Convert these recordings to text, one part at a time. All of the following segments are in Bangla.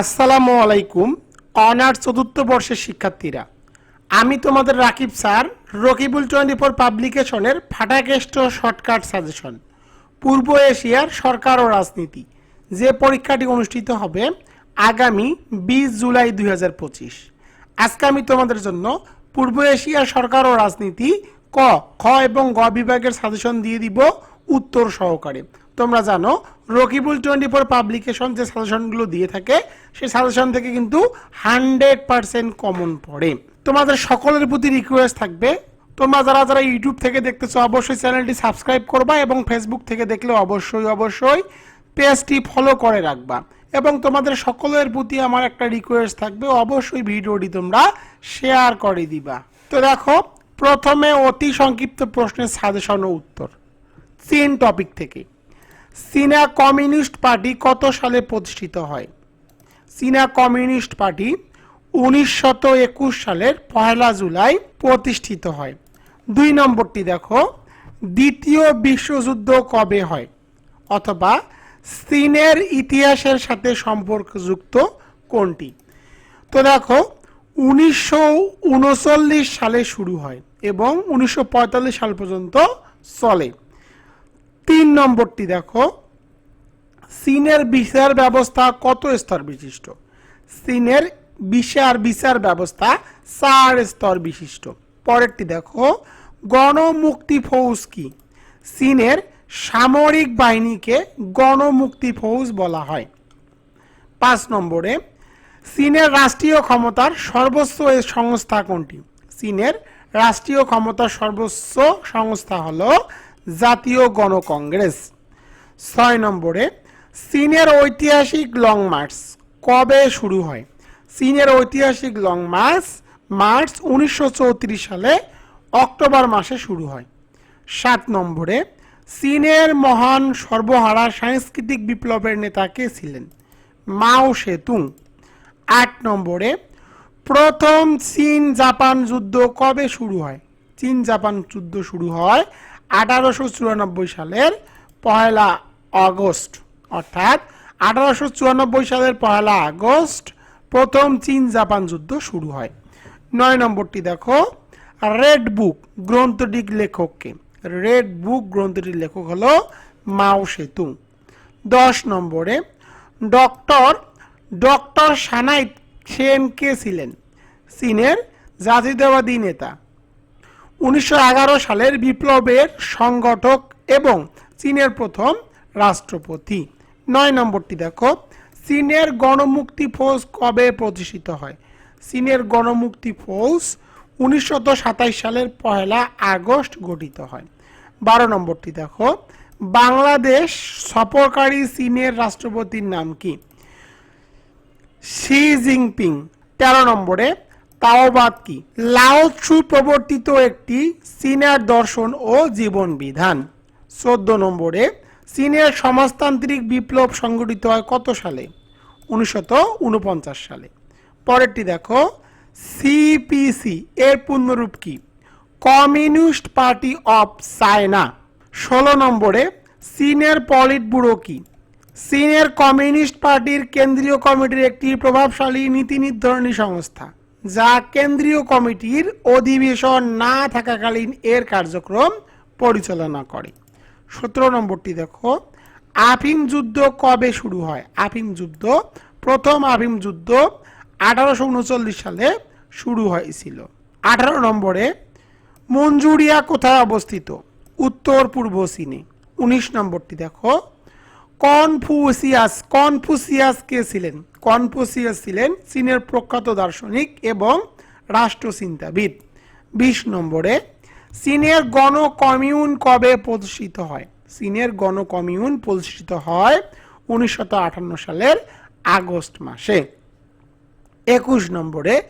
আসসালামু আলাইকুম, অনার্স চতুর্থ বর্ষের শিক্ষার্থীরা। আমি তোমাদের Rakib sir, Rakibul twenty four পাবলিকেশনের Fatakeshto shortcut suggestion. পূর্ব এশিয়ার সরকার ও রাজনীতি। যে পরীক্ষাটি অনুষ্ঠিত হবে আগামী বিশ জুলাই দু হাজার পঁচিশ। আজকে আমি তোমাদের জন্য পূর্ব এশিয়ার সরকার ও রাজনীতি ক, খ এবং গ বিভাগের সাজেশন দিয়ে দিব উত্তর সহকারে। তোমরা জানো রকিবুল টোয়েন্টি ফোর পাবলিকেশন যে সাজেশনগুলো দিয়ে থাকে, সেই সাজেশন থেকে কিন্তু হান্ড্রেড পার্সেন্ট কমন পড়ে। তোমাদের সকলের প্রতি রিকোয়েস্ট থাকবে। তোমরা যারা যারা ইউটিউব থেকে দেখতেছো, অবশ্যই চ্যানেলটি সাবস্ক্রাইব করবা এবং ফেসবুক থেকে দেখলে অবশ্যই অবশ্যই পেজটি ফলো করে রাখবা। এবং তোমাদের সকলের প্রতি আমার একটা রিকোয়েস্ট থাকবে, অবশ্যই ভিডিওটি তোমরা শেয়ার করে দিবা। তো দেখো, প্রথমে অতি সংক্ষিপ্ত প্রশ্নের সাজেশন ও উত্তর। চীন টপিক থেকে। চীনা কমিউনিস্ট পার্টি কত সালে প্রতিষ্ঠিত হয়? চীনা কমিউনিস্ট পার্টি উনিশশত একুশ সালের পয়লা জুলাই প্রতিষ্ঠিত হয়। দুই নম্বরটি দেখো, দ্বিতীয় বিশ্বযুদ্ধ কবে হয়? অথবা চীনের ইতিহাসের সাথে সম্পর্কযুক্ত কোনটি? তো দেখো, উনিশশো উনচল্লিশ সালে শুরু হয় এবং উনিশশো পঁয়তাল্লিশ সাল পর্যন্ত চলে। তিন নম্বরটি দেখো। চীনের বিচার ব্যবস্থা কত স্তর বিশিষ্ট? চীনের বিচার বিচার ব্যবস্থা চার স্তর বিশিষ্ট। পরেরটি দেখো, গণমুক্তি ফৌজ কি? চীনের সামরিক বাহিনীকে গণমুক্তি ফৌজ বলা হয়। পাঁচ নম্বরে, চীনের রাষ্ট্রীয় ক্ষমতার সর্বোচ্চ সংস্থা কোনটি? চীনের রাষ্ট্রীয় ক্ষমতার সর্বোচ্চ সংস্থা হলো জাতীয় গণকংগ্রেস। ছয় নম্বরে, চীনের ঐতিহাসিক লং মার্চ কবে শুরু হয়? চীনের ঐতিহাসিক লং মার্চ মার্চ উনিশশো চৌত্রিশ সালে অক্টোবর মাসে শুরু হয়। সাত নম্বরে, চীনের মহান সর্বহারা সাংস্কৃতিক বিপ্লবের নেতা কে ছিলেন? মাও সেতুং। আট নম্বরে, প্রথম চীন জাপান যুদ্ধ কবে শুরু হয়? চীন জাপান যুদ্ধ শুরু হয় আঠারোশো চুরানব্বই সালের পহেলা আগস্ট, অর্থাৎ আঠারোশো চুরানব্বই সালের পয়লা আগস্ট প্রথম চীন জাপান যুদ্ধ শুরু হয়। নয় নম্বরটি দেখো, রেড বুক গ্রন্থটির লেখককে। রেড বুক গ্রন্থটির লেখক হলো মাও সেতু। দশ নম্বরে, doctor doctor Sun Yat Sen কে ছিলেন? চীনের জাতীয়তাবাদী নেতা। উনিশশো এগারো সালের বিপ্লবের সংগঠক এবং চীনের প্রথম রাষ্ট্রপতি। নয় নম্বরটি দেখো। চীনের গণমুক্তি ফৌজ কবে প্রতিষ্ঠিত হয়? চীনের গণমুক্তি ফৌজ উনিশশো সাতাশ সালের পহেলা আগস্ট গঠিত হয়। বারো নম্বরটি দেখো। বাংলাদেশ সফরকারী চীনের রাষ্ট্রপতির নাম কি? Xi Jinping. তেরো নম্বরে তাওবাদ কি? লাওৎসু প্রবর্তিত একটি চীনের দর্শন ও জীবন বিধান। চোদ্দ নম্বরে চীনের সমাজতান্ত্রিক বিপ্লব সংগঠিত হয় কত সালে? উনপঞ্চাশ সালে। পরেরটি দেখো সিপিসি এর পূর্ণরূপ কি? Communist party of China. ষোলো নম্বরে চীনের পলিট ব্যুরো কি? চীনের কমিউনিস্ট পার্টির কেন্দ্রীয় কমিটির একটি প্রভাবশালী নীতি নির্ধারণী সংস্থা। যা কেন্দ্রীয় কমিটির অধিবেশন না থাকাকালীন এর কার্যক্রম পরিচালনা করে। সতেরো নম্বরটি দেখো। আফিম যুদ্ধ কবে শুরু হয়? আফিম যুদ্ধ, প্রথম আফিম যুদ্ধ আঠারোশো উনচল্লিশ সালে শুরু হয়েছিল। আঠারো নম্বরে মঞ্জুরিয়া কোথায় অবস্থিত? উত্তর পূর্ব চীনে। উনিশ নম্বরটি দেখো। কনফুসিয়াস কনফুসিয়াস কে ছিলেন? কনফুসিয়াস ছিলেন চীনের প্রখ্যাত দার্শনিক এবং রাষ্ট্রচিন্তাবিদ। বিশ নম্বরে, চীনের গণ কমিউন কবে প্রতিষ্ঠিত হয়? চীনের গণ কমিউন প্রতিষ্ঠিত হয় উনিশশো আটান্ন সালের আগস্ট মাসে। একুশ নম্বরে,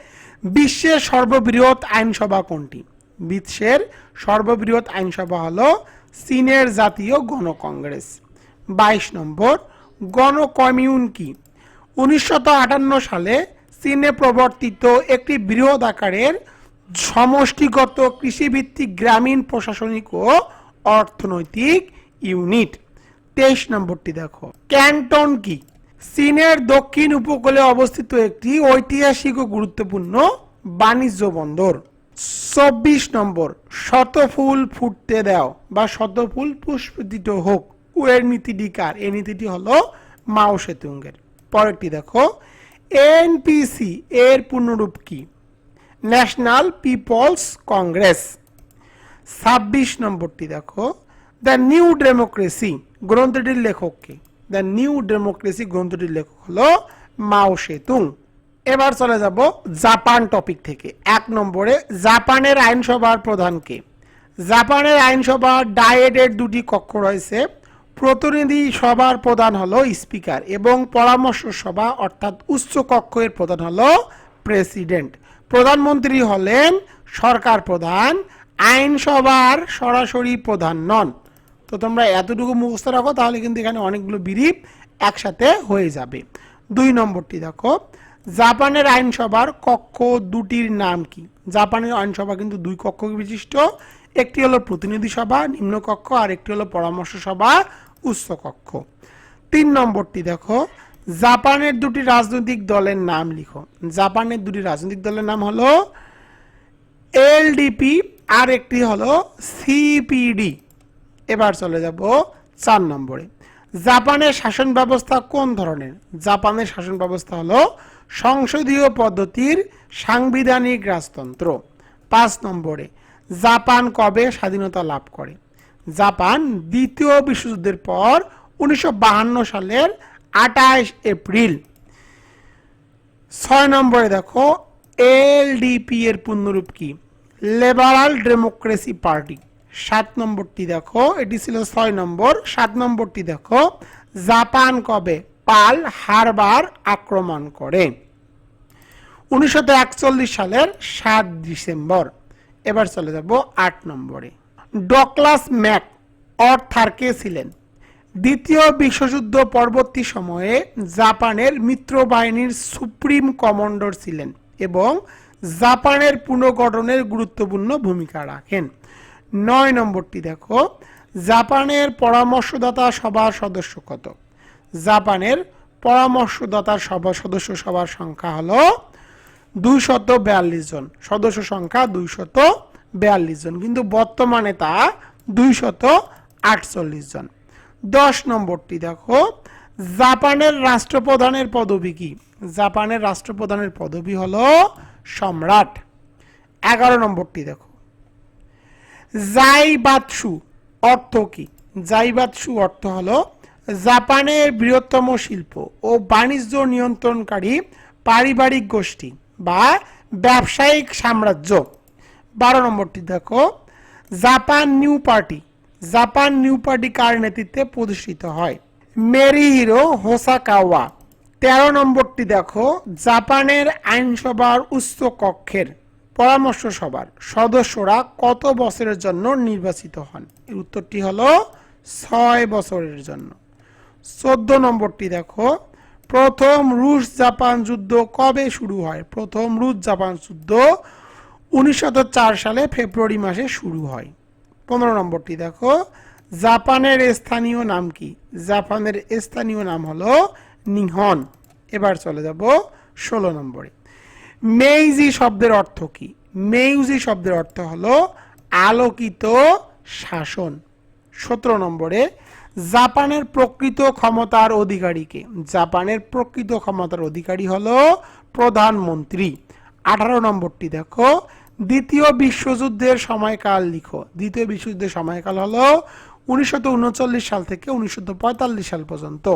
বিশ্বের সর্ববৃহৎ আইনসভা কোনটি? বিশ্বের সর্ববৃহৎ আইনসভা হলো চীনের জাতীয় গণকংগ্রেস। বাইশ নম্বর গণকমিউন কি উনিশশো আটান্ন সালে চীনে প্রবর্তিত একটি বৃহৎ আকারের সমষ্টিগত কৃষিভিত্তিক গ্রামীণ প্রশাসনিক ও অর্থনৈতিক ইউনিট। তেইশ নম্বরটি দেখো। ক্যান্টন কি চীনের দক্ষিণ উপকূলে অবস্থিত একটি ঐতিহাসিক ও গুরুত্বপূর্ণ বাণিজ্য বন্দর। চব্বিশ নম্বর, শতফুল ফুটতে দাও বা শতফুল পুষ্পিত হোক। এর নীতিটি কার? এই নীতিটি হলো মাও সেতুঙ্গের। পরেরটি দেখো, এনপিসি এর পূর্ণরূপ কি? National people's congress. ছাব্বিশ নম্বরটি দেখো, দ্য নিউ ডেমোক্রেসি গ্রন্থটির লেখক কে? দ্য নিউ ডেমোক্রেসি গ্রন্থটির লেখক হলো মাও সেতুং। এবার চলে যাব জাপান টপিক থেকে। এক নম্বরে, জাপানের আইনসভার প্রধানকে জাপানের আইনসভার ডায়েটের দুটি কক্ষ রয়েছে। প্রতিনিধি সভার প্রধান হলো স্পিকার এবং পরামর্শ সভা অর্থাৎ উচ্চ কক্ষের প্রধান হলো প্রেসিডেন্ট। প্রধানমন্ত্রী হলেন সরকার প্রধান, আইনসভার সরাসরি প্রধান নন। তো তোমরা এতটুকু মুখস্থ রাখো, তাহলে কিন্তু এখানে অনেকগুলো বিরিপ একসাথে হয়ে যাবে। দুই নম্বরটি দেখো, জাপানের আইনসভার কক্ষ দুটির নাম কি? জাপানের আইনসভা কিন্তু দুই কক্ষ বিশিষ্ট, একটি হলো প্রতিনিধি সভা, নিম্ন কক্ষ, আর একটি হলো পরামর্শ সভা। উচ্চ কক্ষ তিন নম্বরটি দেখো, জাপানের দুটি রাজনৈতিক দলের নাম লিখো। জাপানের দুটি রাজনৈতিক দলের নাম হলো এলডিপি, আর একটি হলো সিপিডি। এবার চলে যাব চার নম্বরে। জাপানের শাসন ব্যবস্থা কোন ধরনের? জাপানের শাসন ব্যবস্থা হলো সংসদীয় পদ্ধতির সাংবিধানিক রাজতন্ত্র। পাঁচ নম্বরে, জাপান কবে স্বাধীনতা লাভ করে? জাপান দ্বিতীয় বিশ্বযুদ্ধের পর উনিশশো সালের আঠাশ এপ্রিল। ছয় নম্বরে দেখো এলডিপি এর পূর্ণরূপ কি? Liberal democracy party. সাত নম্বরটি দেখো, এটি ছিল ছয় নম্বর। সাত নম্বরটি দেখো, জাপান কবে পাল হারবার আক্রমণ করে? উনিশশো একচল্লিশ সালের সাত ডিসেম্বর। এবার চলে যাব আট নম্বরে। ডকলাস ম্যাক অর্থার কে ছিলেন। দ্বিতীয় বিশ্বযুদ্ধ পরবর্তী সময়ে জাপানের মিত্র বাহিনীর সুপ্রিম কমান্ডার ছিলেন এবং জাপানের পুনর্গঠনের গুরুত্বপূর্ণ ভূমিকা রাখেন। নয় নম্বরটি দেখো, জাপানের পরামর্শদাতা সভার সদস্য কত? জাপানের পরামর্শদাতা সভা সদস্য সভার সংখ্যা হলো দুইশত বিয়াল্লিশ জন। সদস্য সংখ্যা দুইশত বিয়াল্লিশ জন, কিন্তু বর্তমানে তা দুইশত আটচল্লিশ জন। দশ নম্বরটি দেখো, জাপানের রাষ্ট্রপ্রধানের পদবি কি? জাপানের রাষ্ট্রপ্রধানের পদবি হলো সম্রাট। এগারো নম্বরটি দেখো, জাইবাতসু অর্থ কি? জাইবাতসু অর্থ হলো জাপানের বৃহত্তম শিল্প ও বাণিজ্য নিয়ন্ত্রণকারী পারিবারিক গোষ্ঠী বা ব্যবসায়িক সাম্রাজ্য। বারো নম্বরটি দেখো। Japan new party. Japan new party কার নেতৃত্বে প্রতিষ্ঠিত হয়? মেরিহিরো হোসাকাওয়া। তেরো নম্বরটি দেখো, জাপানের আইনসভার উচ্চ কক্ষের পরামর্শ সভার সদস্যরা কত বছরের জন্য নির্বাচিত হন? এর উত্তরটি হলো ছয় বছরের জন্য। চোদ্দ নম্বরটি দেখো, প্রথম রুশ জাপান যুদ্ধ কবে শুরু হয়? প্রথম রুশ জাপান যুদ্ধ উনিশশো সালে ফেব্রুয়ারি মাসে শুরু হয়। পনেরো নম্বরটি দেখো। জাপানের স্থানীয় নাম কি? জাপানের স্থানীয় নাম হলো নিহন। এবার চলে যাব ষোলো নম্বরে। মেইজি শব্দের অর্থ কি? মেইজি শব্দের অর্থ হলো আলোকিত শাসন। সতেরো নম্বরে, জাপানের প্রকৃত ক্ষমতার অধিকারীকে। জাপানের প্রকৃত ক্ষমতার অধিকারী হলো প্রধানমন্ত্রী। আঠারো নম্বরটি দেখো। দ্বিতীয় বিশ্বযুদ্ধের সময়কাল লিখো। দ্বিতীয় বিশ্বযুদ্ধের সময়কাল হলো উনিশশো উনচল্লিশ সাল থেকে উনিশশো পঁয়তাল্লিশ সাল পর্যন্ত।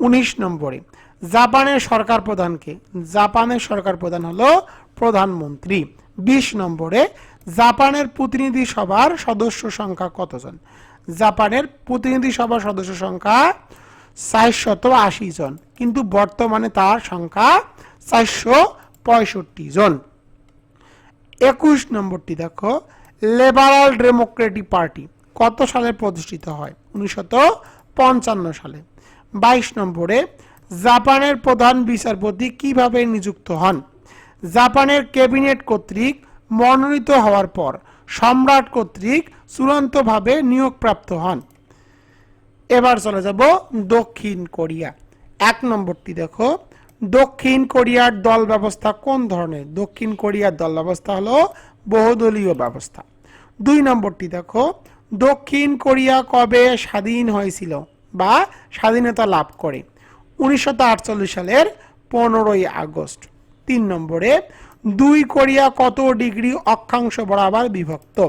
উনিশ নম্বরে, জাপানের সরকার প্রধানকে। জাপানের সরকার প্রধান হলো প্রধানমন্ত্রী। বিশ নম্বরে, জাপানের প্রতিনিধি সভার সদস্য সংখ্যা কতজন? জাপানের প্রতিনিধি সভার সদস্য সংখ্যা চারশত আশি জন, কিন্তু বর্তমানে তার সংখ্যা চারশো পঁয়ষট্টি জন। একুশ নম্বরটি দেখো লেবারাল ডেমোক্রেটিক পার্টি কত সালে প্রতিষ্ঠিত হয়? উনিশশত পঞ্চান্ন সালে। বাইশ নম্বরে, জাপানের প্রধান বিচারপতি কীভাবে নিযুক্ত হন? জাপানের ক্যাবিনেট কর্তৃক মনোনীত হওয়ার পর সম্রাট কর্তৃক চূড়ান্তভাবে নিয়োগপ্রাপ্ত হন। এবার চলে যাব দক্ষিণ কোরিয়া। এক নম্বরটি দেখো দক্ষিণ কোরিয়ার দল ব্যবস্থা কোন ধরনের? দক্ষিণ কোরিয়ার দল ব্যবস্থা হলো বহুদলীয় ব্যবস্থা। দুই নম্বরটি দেখো, দক্ষিণ কোরিয়া কবে স্বাধীন হয়েছিল বা স্বাধীনতা লাভ করে? উনিশশো আটচল্লিশ সালের পনেরোই আগস্ট। তিন নম্বরে, দুই কোরিয়া কত ডিগ্রি অক্ষাংশ বরাবর বিভক্ত?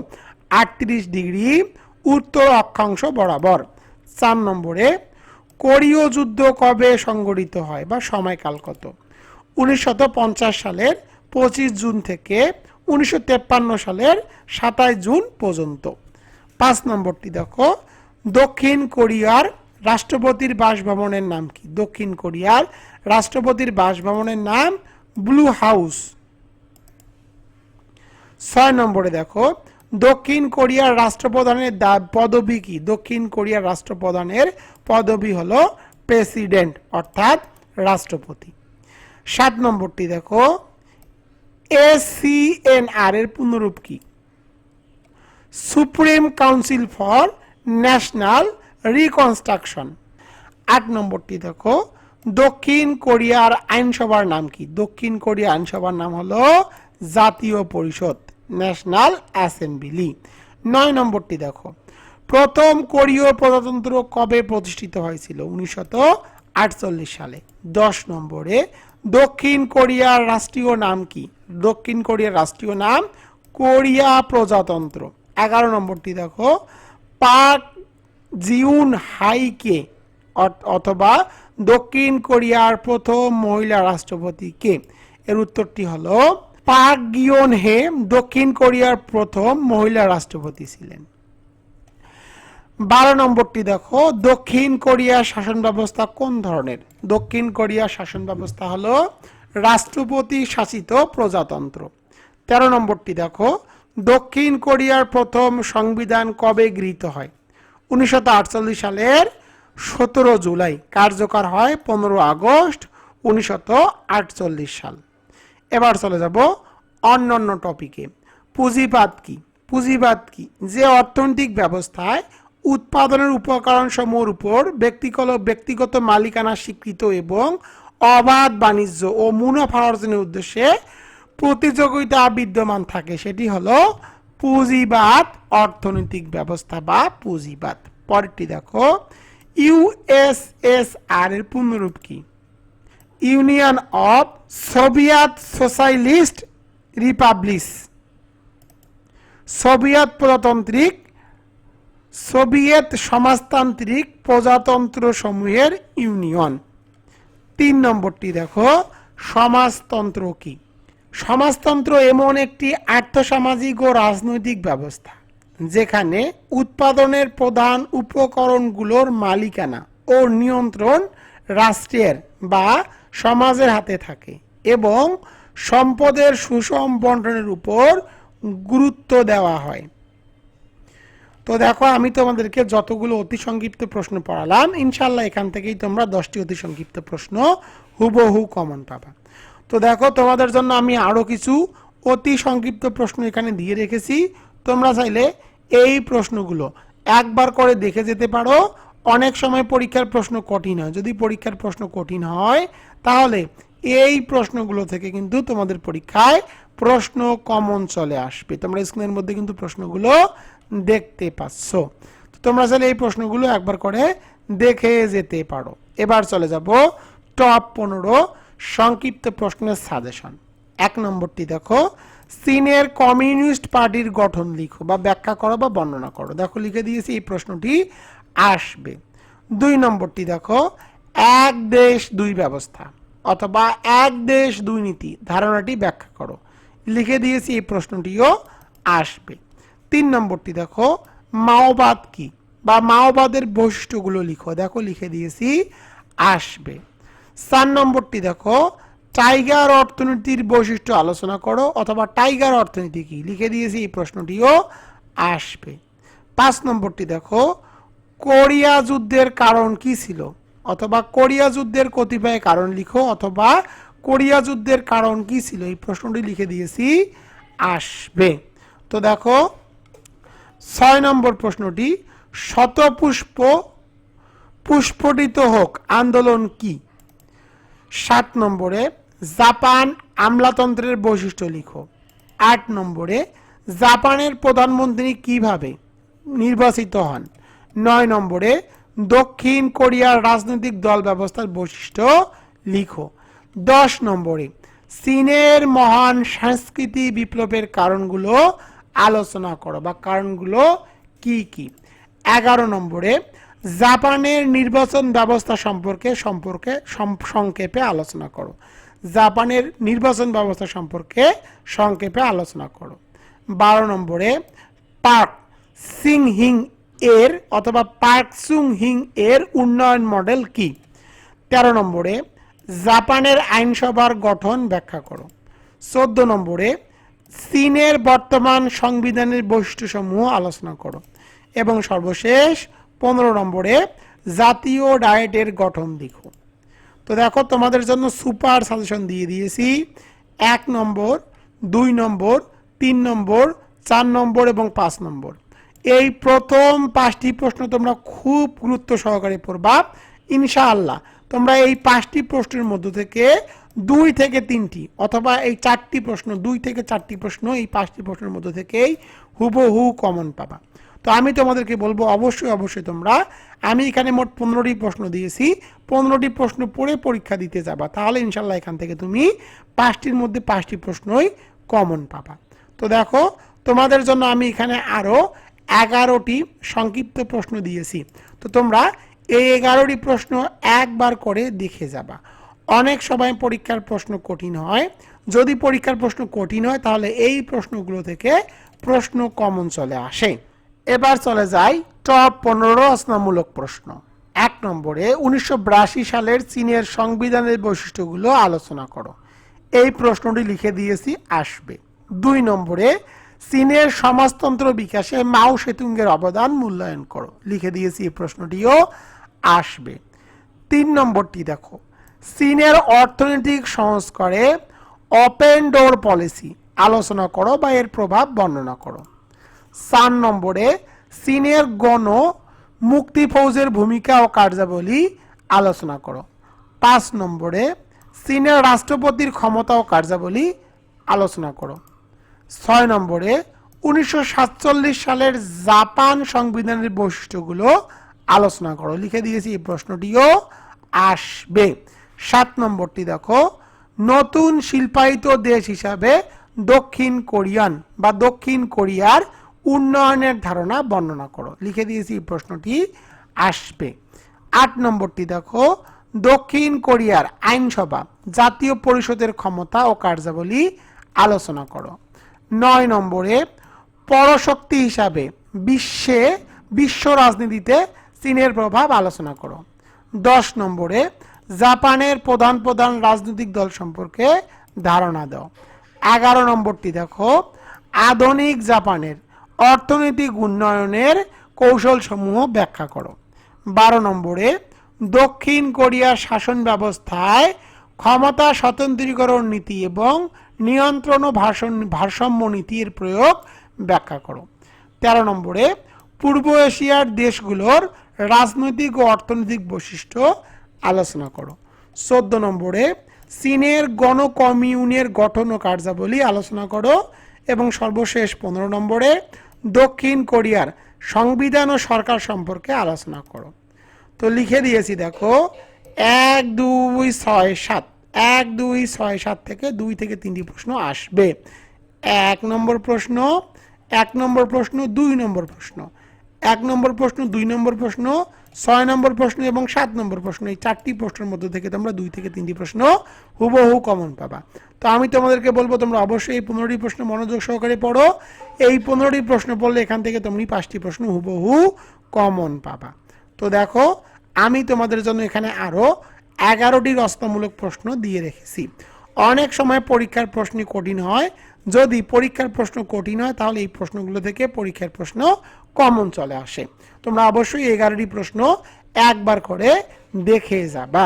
আটত্রিশ ডিগ্রি উত্তর অক্ষাংশ বরাবর। চার নম্বরে কোরীয় যুদ্ধ কবে সংগঠিত হয় বা সময়কাল কত? উনিশশো পঞ্চাশ সালের পঁচিশ জুন থেকে উনিশশো সালের সাতাশ জুন পর্যন্ত। পাঁচ নম্বরটি দেখো। দক্ষিণ কোরিয়ার রাষ্ট্রপতির বাসভবনের নাম কি? দক্ষিণ কোরিয়ার রাষ্ট্রপতির বাসভবনের নাম ব্লু হাউস। ছয় নম্বরে দেখো। দক্ষিণ কোরিয়ার রাষ্ট্রপ্রধানের পদবি কি? দক্ষিণ কোরিয়ার রাষ্ট্রপ্রধানের পদবি হলো প্রেসিডেন্ট, অর্থাৎ রাষ্ট্রপতি। সাত নম্বরটি দেখো। এসিএনআর এর পূর্ণরূপ কি? Supreme council for national reconstruction. আট নম্বরটি দেখো। দক্ষিণ কোরিয়ার আইনসভার নাম কি? দক্ষিণ কোরিয়া আইনসভার নাম হলো জাতীয় পরিষদ। National assembly. নয় নম্বরটি দেখো। প্রথম কোরীয় প্রজাতন্ত্র কবে প্রতিষ্ঠিত হয়েছিল? উনিশশো আটচল্লিশ সালে। দশ নম্বরে দক্ষিণ কোরিয়ার রাষ্ট্রীয় নাম কি? দক্ষিণ কোরিয়ার রাষ্ট্রীয় নাম কোরিয়া প্রজাতন্ত্র। এগারো নম্বরটি দেখো। পাক জিউন হাইকে অথ- অথবা দক্ষিণ কোরিয়ার প্রথম মহিলা রাষ্ট্রপতি কে? এর উত্তরটি হলো পাক গিয়ন হে দক্ষিণ কোরিয়ার প্রথম মহিলা রাষ্ট্রপতি ছিলেন। বারো নম্বরটি দেখো, দক্ষিণ কোরিয়ার শাসন ব্যবস্থা কোন ধরনের? দক্ষিণ কোরিয়ার শাসন ব্যবস্থা হলো রাষ্ট্রপতি শাসিত প্রজাতন্ত্র। তেরো নম্বরটি দেখো, দক্ষিণ কোরিয়ার প্রথম সংবিধান কবে গৃহীত হয়? উনিশশো আটচল্লিশ সালের সতেরো জুলাই, কার্যকর হয় পনেরো আগস্ট, উনিশশো আটচল্লিশ সাল। এবার চলে যাব অন্যান্য টপিকে। পুঁজিবাদ কি? পুঁজিবাদ কি? যে অর্থনৈতিক ব্যবস্থায় উৎপাদনের উপকরণ সমূহের উপর ব্যক্তিগত ব্যক্তিগত মালিকানা স্বীকৃত এবং অবাধ বাণিজ্য ও মুনাফা অর্জনের উদ্দেশ্যে প্রতিযোগিতা বিদ্যমান থাকে, সেটি হলো পুঁজিবাদ, অর্থনৈতিক ব্যবস্থা বা পুঁজিবাদ। পরেরটি দেখো ইউএসএসআর এর পূর্ণরূপ কি? Union of Soviet socialist republic Soviet প্রজাতান্ত্রিক, Soviet সমাজতান্ত্রিক প্রজাতন্ত্র সমূহের ইউনিয়ন। তিন নম্বরটি দেখো, সমাজতন্ত্র কি? সমাজতন্ত্র এমন একটি আর্থসামাজিক ও রাজনৈতিক ব্যবস্থা, যেখানে উৎপাদনের প্রধান উপকরণগুলোর মালিকানা ও নিয়ন্ত্রণ রাষ্ট্রের বা সমাজের হাতে থাকে এবং সম্পদের সুষম বন্টনের উপর গুরুত্ব দেওয়া হয়। তো দেখো, আমি তোমাদেরকে যতগুলো অতি সংক্ষিপ্ত প্রশ্ন পড়ালাম ইনশাল্লাহ এখান থেকেই তোমরা দশটি অতি সংক্ষিপ্ত প্রশ্ন হুবহু কমন পাবা। তো দেখো, তোমাদের জন্য আমি আরও কিছু অতি সংক্ষিপ্ত প্রশ্ন এখানে দিয়ে রেখেছি। তোমরা চাইলে এই প্রশ্নগুলো একবার করে দেখে যেতে পারো অনেক সময় পরীক্ষার প্রশ্ন কঠিন হয়। যদি পরীক্ষার প্রশ্ন কঠিন হয়, তাহলে এই প্রশ্নগুলো থেকে কিন্তু তোমাদের পরীক্ষায় প্রশ্ন কমন চলে আসবে। তোমরা স্ক্রিনের মধ্যে কিন্তু প্রশ্নগুলো দেখতে পাচ্ছ। তো তোমরা চাইলে এই প্রশ্নগুলো একবার করে দেখে যেতে পারো। এবার চলে যাব টপ পনেরো সংক্ষিপ্ত প্রশ্নের সাজেশন এক নম্বরটি দেখো, চীনের কমিউনিস্ট পার্টির গঠন লিখো বা ব্যাখ্যা করো বা বর্ণনা করো। দেখো, লিখে দিয়েছি এই প্রশ্নটি আসবে। দুই নম্বরটি দেখো, এক দেশ দুই ব্যবস্থা অথবা এক দেশ দুই নীতি, ধারণাটি ব্যাখ্যা করো। লিখে দিয়েছি এই প্রশ্নটিও আসবে। তিন নম্বরটি দেখো, মাওবাদ কি বা মাওবাদের বৈশিষ্ট্যগুলো লিখো। দেখো, লিখে দিয়েছি, আসবে। চার নম্বরটি দেখো, টাইগার অর্থনীতির বৈশিষ্ট্য আলোচনা করো অথবা টাইগার অর্থনীতি কি? লিখে দিয়েছি এই প্রশ্নটিও আসবে। পাঁচ নম্বরটি দেখো কোরিয়া যুদ্ধের কারণ কি ছিল? অথবা কোরিয়া যুদ্ধের কতিপয় কারণ লিখো, অথবা কোরিয়া যুদ্ধের কারণ কি ছিল? এই প্রশ্নটি লিখে দিয়েছি, আসবে। তো দেখো, ছয় নম্বর প্রশ্নটি, শতপুষ্প পুষ্পটিত হোক, আন্দোলন কি? সাত নম্বরে, জাপান আমলাতন্ত্রের বৈশিষ্ট্য লিখো। আট নম্বরে, জাপানের প্রধানমন্ত্রী কীভাবে নির্বাচিত হন? নয় নম্বরে, দক্ষিণ কোরিয়ার রাজনৈতিক দল ব্যবস্থার বৈশিষ্ট্য লিখো। দশ নম্বরে, চীনের মহান সংস্কৃতি বিপ্লবের কারণগুলো আলোচনা করো, বা কারণগুলো কি কি? এগারো নম্বরে, জাপানের নির্বাচন ব্যবস্থা সম্পর্কে সম্পর্কে সংক্ষেপে আলোচনা করো। জাপানের নির্বাচন ব্যবস্থা সম্পর্কে সংক্ষেপে আলোচনা করো। বারো নম্বরে পার্ক সিং হিং এর অথবা পার্ক সুং হিং এর উন্নয়ন মডেল কি? তেরো নম্বরে, জাপানের আইনসভার গঠন ব্যাখ্যা করো। চোদ্দ নম্বরে, চীনের বর্তমান সংবিধানের বৈশিষ্ট্যসমূহ আলোচনা করো। এবং সর্বশেষ, পনেরো নম্বরে, জাতীয় ডায়েটের গঠন দেখো তো দেখো, তোমাদের জন্য সুপার সাজেশন দিয়ে দিয়েছি। এক নম্বর, দুই নম্বর, তিন নম্বর, চার নম্বর এবং পাঁচ নম্বর। এই প্রথম পাঁচটি প্রশ্ন তোমরা খুব গুরুত্ব সহকারে পড়বা, ইনশাআল্লাহ। তোমরা এই পাঁচটি প্রশ্নের মধ্য থেকে দুই থেকে তিনটি, অথবা এই চারটি প্রশ্ন, দুই থেকে চারটি প্রশ্ন এই পাঁচটি প্রশ্নের মধ্য থেকেই হুবহু কমন পাবা। তো আমি তোমাদেরকে বলব, অবশ্যই অবশ্যই তোমরা, আমি এখানে মোট পনেরোটি প্রশ্ন দিয়েছি, পনেরোটি প্রশ্ন পড়ে পরীক্ষা দিতে যাবা, তাহলে ইনশাল্লাহ এখান থেকে তুমি পাঁচটির মধ্যে পাঁচটি প্রশ্নই কমন পাবা। তো দেখো, তোমাদের জন্য আমি এখানে আরও এগারোটি সংক্ষিপ্ত প্রশ্ন দিয়েছি। তো তোমরা এই এগারোটি প্রশ্ন একবার করে দেখে যাবা। অনেক সময় পরীক্ষার প্রশ্ন কঠিন হয়। যদি পরীক্ষার প্রশ্ন কঠিন হয়, তাহলে এই প্রশ্নগুলো থেকে প্রশ্ন কমন চলে আসে। এবার চলে যাই টপ পনেরো রচনামূলক প্রশ্ন। এক নম্বরে, উনিশশো বিরাশি সালের চীনের সংবিধানের বৈশিষ্ট্যগুলো আলোচনা করো। এই প্রশ্নটি লিখে দিয়েছি, আসবে। দুই নম্বরে চীনের সমাজতন্ত্র বিকাশে মাও সেতুঙ্গের অবদান মূল্যায়ন করো। লিখে দিয়েছি এই প্রশ্নটিও। আসবে। তিন নম্বরটি দেখো। চীনের অর্থনৈতিক সংস্কারে ওপেন ডোর পলিসি আলোচনা করো বা এর প্রভাব বর্ণনা করো। চার নম্বরে চীনের গণ মুক্তি ফৌজের ভূমিকা ও কার্যাবলী আলোচনা করো। পাঁচ নম্বরে চীনের রাষ্ট্রপতির ক্ষমতা ও কার্যাবলী আলোচনা করো। ছয় নম্বরে উনিশশো সাতচল্লিশ সালের জাপান সংবিধানের বৈশিষ্ট্যগুলো আলোচনা করো। লিখে দিয়েছি এই প্রশ্নটিও। আসবে। সাত নম্বরটি দেখো। নতুন শিল্পায়িত দেশ হিসাবে দক্ষিণ কোরিয়ান বা দক্ষিণ কোরিয়ার উন্নয়নের ধারণা বর্ণনা করো। লিখে দিয়েছি এই প্রশ্নটি। আসবে। আট নম্বরটি দেখো। দক্ষিণ কোরিয়ার আইনসভা জাতীয় পরিষদের ক্ষমতা ও কার্যাবলী আলোচনা করো। নয় নম্বরে পরশক্তি হিসাবে বিশ্বে, বিশ্ব রাজনীতিতে চীনের প্রভাব আলোচনা করো। দশ নম্বরে জাপানের প্রধান প্রধান রাজনৈতিক দল সম্পর্কে ধারণা দাও। এগারো নম্বরটি দেখো, আধুনিক জাপানের অর্থনৈতিক উন্নয়নের কৌশলসমূহ ব্যাখ্যা করো। বারো নম্বরে দক্ষিণ কোরিয়ার শাসন ব্যবস্থায় ক্ষমতা স্বতন্ত্রীকরণ নীতি এবং নিয়ন্ত্রণ ও ভাষণ, ভারসাম্য নীতির প্রয়োগ ব্যাখ্যা করো। তেরো নম্বরে, পূর্ব এশিয়ার দেশগুলোর রাজনৈতিক ও অর্থনৈতিক বৈশিষ্ট্য আলোচনা করো। চোদ্দ নম্বরে, চীনের গণকমিউনের গঠন ও কার্যাবলী আলোচনা করো এবং সর্বশেষ পনেরো নম্বরে, দক্ষিণ কোরিয়ার সংবিধান ও সরকার সম্পর্কে আলোচনা করো। তো লিখে দিয়েছি, দেখো, এক, দুই, ছয়, সাত। এক, দুই, ছয়, সাত থেকে দুই থেকে তিনটি প্রশ্ন আসবে। এক নম্বর প্রশ্ন, এক নম্বর প্রশ্ন, দুই নম্বর প্রশ্ন। এক নম্বর প্রশ্ন, দুই নম্বর প্রশ্ন, ছয় নম্বর প্রশ্ন এবং সাত নম্বর প্রশ্ন। এই চারটি প্রশ্নের মধ্যে থেকে তোমরা দুই থেকে তিনটি প্রশ্ন হুবহু কমন পাবা। তো আমি তোমাদেরকে বলব, তোমরা অবশ্যই এই পনেরোটি প্রশ্ন মনোযোগ সহকারে পড়ো। এই পনেরোটি প্রশ্ন পড়লে এখান থেকে তুমি পাঁচটি প্রশ্ন হুবহু কমন পাবা। তো দেখো, আমি তোমাদের জন্য এখানে আরও এগারোটি রচনামূলক প্রশ্ন দিয়ে রেখেছি। অনেক সময় পরীক্ষার প্রশ্ন কঠিন হয়। যদি পরীক্ষার প্রশ্ন কঠিন হয়, তাহলে এই প্রশ্নগুলো থেকে পরীক্ষার প্রশ্ন কমন চলে আসে। তোমরা অবশ্যই এগারোটি প্রশ্ন একবার করে দেখে যাবা।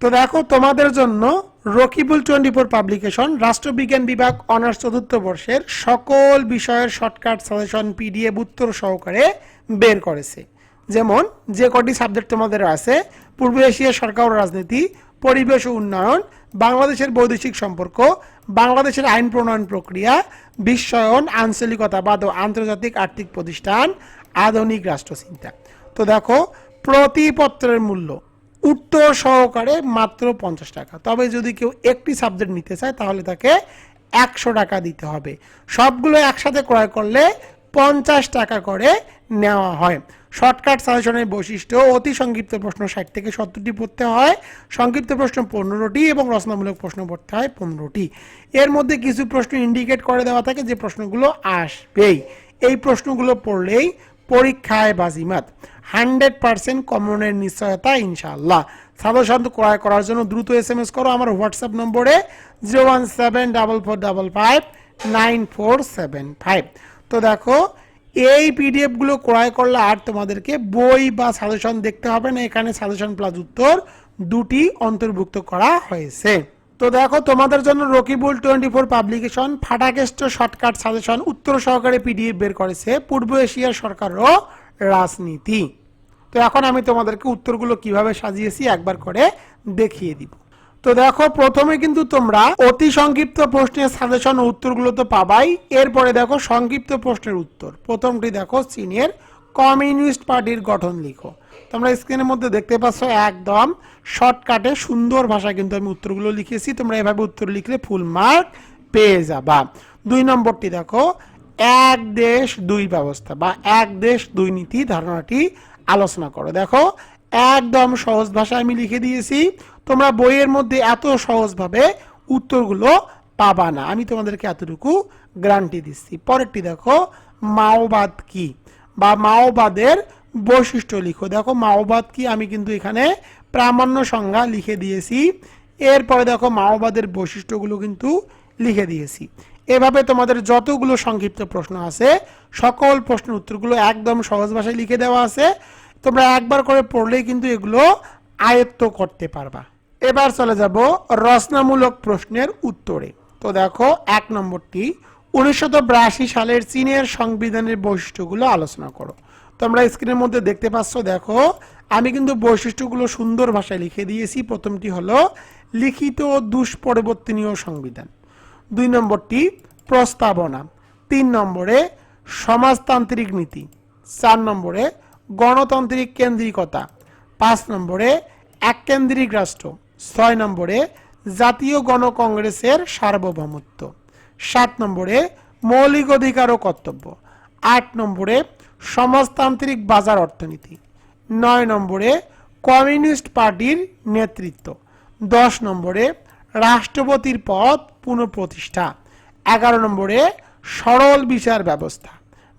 তো দেখো, তোমাদের জন্য রকিবুল টোয়েন্টি ফোর পাবলিকেশন, রাষ্ট্রবিজ্ঞান বিভাগ অনার্স চতুর্থ বর্ষের সকল বিষয়ের শর্টকাট সাজেশন পিডিএফ উত্তর সহকারে বের করেছে। যেমন, যে কটি সাবজেক্ট তোমাদের আছে পূর্ব এশিয়া সরকার রাজনীতি, পরিবেশ ও উন্নয়ন, বাংলাদেশের বৈদেশিক সম্পর্ক, বাংলাদেশের আইন প্রণয়ন প্রক্রিয়া, বিশ্বায়ন, আঞ্চলিকতাবাদ ও আন্তর্জাতিক আর্থিক প্রতিষ্ঠান, আধুনিক রাষ্ট্রচিন্তা। তো দেখো প্রতি পত্রের মূল্য উত্তর সহকারে মাত্র পঞ্চাশ টাকা। তবে যদি কেউ একটি সাবজেক্ট নিতে চায়, তাহলে তাকে একশো টাকা দিতে হবে। সবগুলো একসাথে ক্রয় করলে পঞ্চাশ টাকা করে নেওয়া হয়। শর্টকাট সাজেশনের বৈশিষ্ট্য, অতি সংক্ষিপ্ত প্রশ্ন ষাট থেকে সত্তরটি পড়তে হয়, সংক্ষিপ্ত প্রশ্ন পনেরোটি এবং রচনামূলক প্রশ্ন পড়তে হয় পনেরোটি। এর মধ্যে কিছু প্রশ্ন ইন্ডিকেট করে দেওয়া থাকে যে প্রশ্নগুলো আসবেই। এই প্রশ্নগুলো পড়লেই পরীক্ষায় বাজিমাত। হান্ড্রেড পার্সেন্ট কমনের নিশ্চয়তা, ইনশাআল্লাহ। সাজেশন ক্রয় করার জন্য দ্রুত এস এম এস করো আমার হোয়াটসঅ্যাপ নম্বরে zero one seven double four double five nine four seven five তো দেখো এই পিডিএফগুলো ক্রয় করলে আর তোমাদেরকে বই বা সাজেশন দেখতে হবে না। এখানে সাজেশন প্লাস উত্তর দুটি অন্তর্ভুক্ত করা হয়েছে। তো দেখো, তোমাদের জন্য রকিবুল টোয়েন্টি ফোর পাবলিকেশন ফাটাকেস্ট শর্টকাট সাজেশন উত্তর সহকারে পিডিএফ বের করেছে পূর্ব এশিয়ার সরকারও রাজনীতি। তো এখন আমি তোমাদেরকে উত্তরগুলো কীভাবে সাজিয়েছি একবার করে দেখিয়ে দিব। তো দেখো, প্রথমে কিন্তু তোমরা অতি সংক্ষিপ্ত প্রশ্নের সাজেশন উত্তরগুলো তো পাবাই। এরপরে দেখো, সংক্ষিপ্ত প্রশ্নের উত্তর। প্রথমটি দেখো চীনের কমিউনিস্ট পার্টির গঠন লিখো। তোমরা স্ক্রিনের মধ্যে দেখতে পাচ্ছ, একদম শর্টকাটে সুন্দর ভাষায় কিন্তু আমি উত্তরগুলো লিখেছি। তোমরা এভাবে উত্তর লিখলে ফুল মার্ক পেয়ে যাবা। দুই নম্বরটি দেখো, এক দেশ দুই ব্যবস্থা বা এক দেশ দুই নীতি ধারণাটি আলোচনা করো। দেখো একদম সহজ ভাষায় আমি লিখে দিয়েছি। তোমরা বইয়ের মধ্যে এত সহজভাবে উত্তরগুলো পাবা না। আমি তোমাদেরকে এতটুকু গ্যারান্টি দিচ্ছি। পরেরটি দেখো, মাওবাদ কি? বা মাওবাদের বৈশিষ্ট্য লিখো। দেখো, মাওবাদ কি? আমি কিন্তু এখানে প্রামাণ্য সংজ্ঞা লিখে দিয়েছি। এরপরে দেখো, মাওবাদের বৈশিষ্ট্যগুলো কিন্তু লিখে দিয়েছি। এভাবে তোমাদের যতগুলো সংক্ষিপ্ত প্রশ্ন আছে, সকল প্রশ্নের উত্তরগুলো একদম সহজ ভাষায় লিখে দেওয়া আছে। তোমরা একবার করে পড়লেই কিন্তু এগুলো আয়ত্ত করতে পারবা। এবার চলে যাব রচনামূলক প্রশ্নের উত্তরে। তো দেখো, এক নম্বরটি, উনিশশো সালের চীনের সংবিধানের বৈশিষ্ট্যগুলো আলোচনা করো। তোমরা স্ক্রিনের মধ্যে দেখতে পাচ্ছ, দেখো, আমি কিন্তু বৈশিষ্ট্যগুলো সুন্দর ভাষায় লিখে দিয়েছি। প্রথমটি হলো, লিখিত দুষ্পরিবর্তনীয় সংবিধান। দুই নম্বরটি, প্রস্তাবনা। তিন নম্বরে, সমাজতান্ত্রিক নীতি। চার নম্বরে গণতান্ত্রিক কেন্দ্রিকতা। পাঁচ নম্বরে এককেন্দ্রিক রাষ্ট্র। ছয় নম্বরে জাতীয় গণকংগ্রেসের সার্বভৌমত্ব। সাত নম্বরে মৌলিক অধিকার ও কর্তব্য। আট নম্বরে সমাজতান্ত্রিক বাজার অর্থনীতি। নয় নম্বরে কমিউনিস্ট পার্টির নেতৃত্ব। দশ নম্বরে রাষ্ট্রপতির পদ পুনঃপ্রতিষ্ঠা। এগারো নম্বরে সরল বিচার ব্যবস্থা।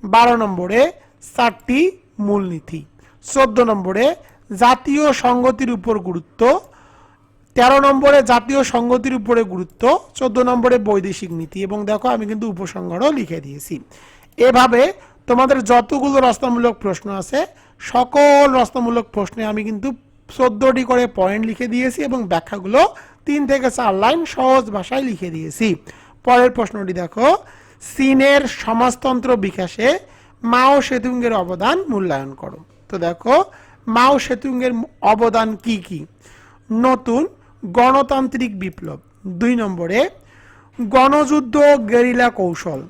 বারো নম্বরে চারটি মূলনীতি। চোদ্দ নম্বরে জাতীয় সংগতির উপর গুরুত্ব। তেরো নম্বরে জাতীয় সংগতির উপরে গুরুত্ব। চোদ্দ নম্বরে বৈদেশিক নীতি এবং দেখো আমি কিন্তু উপসংহারও লিখে দিয়েছি। এভাবে তোমাদের যতগুলো রচনামূলক প্রশ্ন আছে, সকল রচনামূলক প্রশ্নে আমি কিন্তু চোদ্দটি করে পয়েন্ট লিখে দিয়েছি এবং ব্যাখ্যাগুলো তিন থেকে চার লাইন সহজ ভাষায় লিখে দিয়েছি। পরের প্রশ্নটি দেখো, চীনের সমাজতন্ত্র বিকাশে মাও সেতুঙ্গের অবদান মূল্যায়ন করো। তো দেখো, মাও সেতুঙ্গের অবদান কি কি? নতুন গণতান্ত্রিক বিপ্লব। দুই নম্বরে, গণযুদ্ধ গেরিলা কৌশল।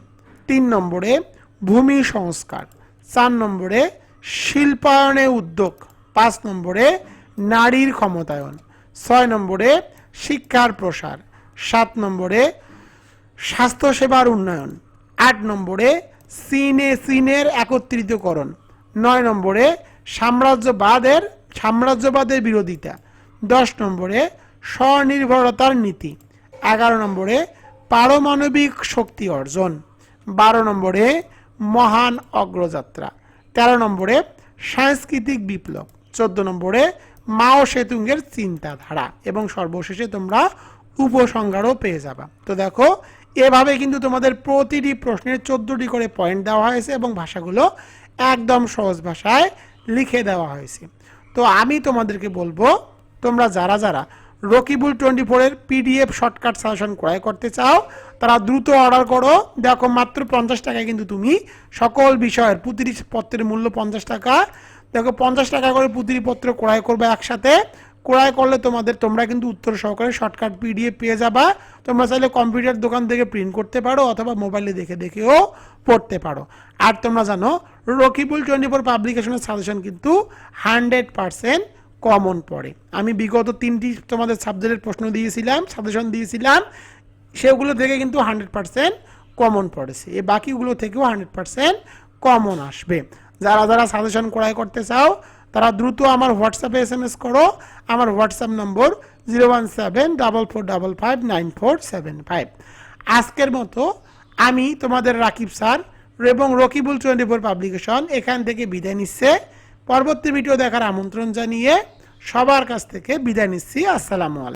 তিন নম্বরে, ভূমি সংস্কার। চার নম্বরে, শিল্পায়নে উদ্যোগ। পাঁচ নম্বরে, নারীর ক্ষমতায়ন। ছয় নম্বরে, শিক্ষার প্রসার। সাত নম্বরে, স্বাস্থ্যসেবার উন্নয়ন। আট নম্বরে চীনে চীনের একত্রিতকরণ। নয় নম্বরে সাম্রাজ্যবাদের সাম্রাজ্যবাদের বিরোধিতা। দশ নম্বরে স্বনির্ভরতার নীতি। এগারো নম্বরে পারমাণবিক শক্তি অর্জন। বারো নম্বরে মহান অগ্রযাত্রা। তেরো নম্বরে সাংস্কৃতিক বিপ্লব। চোদ্দ নম্বরে মাও সেতুঙ্গের চিন্তাধারা। এবং সর্বশেষে তোমরা উপসংহারও পেয়ে যাবা। তো দেখো এভাবে কিন্তু তোমাদের প্রতিটি প্রশ্নের চোদ্দটি করে পয়েন্ট দেওয়া হয়েছে এবং ভাষাগুলো একদম সহজ ভাষায় লিখে দেওয়া হয়েছে। তো আমি তোমাদেরকে বলব, তোমরা যারা যারা রকিবুল টোয়েন্টি ফোরের পিডিএফ শর্টকাট সাজেশন ক্রয় করতে চাও, তারা দ্রুত অর্ডার করো। দেখো, মাত্র পঞ্চাশ টাকায় কিন্তু তুমি সকল বিষয়ের প্রতিটি পত্রের মূল্য পঞ্চাশ টাকা। দেখো, পঞ্চাশ টাকা করে প্রতিটি পত্র ক্রয় করবে একসাথে। ক্রয় করলে তোমাদের, তোমরা কিন্তু উত্তর সহকারে শর্টকাট পিডিএফ পেয়ে যাবা। তোমরা চাইলে কম্পিউটার দোকান থেকে প্রিন্ট করতে পারো অথবা মোবাইলে দেখে দেখেও পড়তে পারো। আর তোমরা জানো, রকিবুল টোয়েন্টি ফোর পাবলিকেশনের সাজেশন কিন্তু হান্ড্রেড পারসেন্ট কমন পড়ে। আমি বিগত তিনটি তোমাদের সাবজেক্টের প্রশ্ন দিয়েছিলাম সাজেশন দিয়েছিলাম, সেগুলো থেকে কিন্তু হান্ড্রেড পারসেন্ট কমন পড়েছে। এ বাকিগুলো থেকেও হান্ড্রেড পারসেন্ট কমন আসবে। যারা যারা সাজেশন ক্রয় করতে চাও, তারা দ্রুত আমার হোয়াটসঅ্যাপে এস এম এস করো। আমার WhatsApp number zero one seven double four double five nine four seven five আজকের মতো আমি তোমাদের রাকিব স্যার এবং রকিবুল টোয়েন্টি ফোর পাবলিকেশন এখান থেকে বিদায় নিচ্ছে। পরবর্তী ভিডিও দেখার আমন্ত্রণ জানিয়ে সবার কাছ থেকে বিদায় নিচ্ছি। আসসালামু আলাইকুম।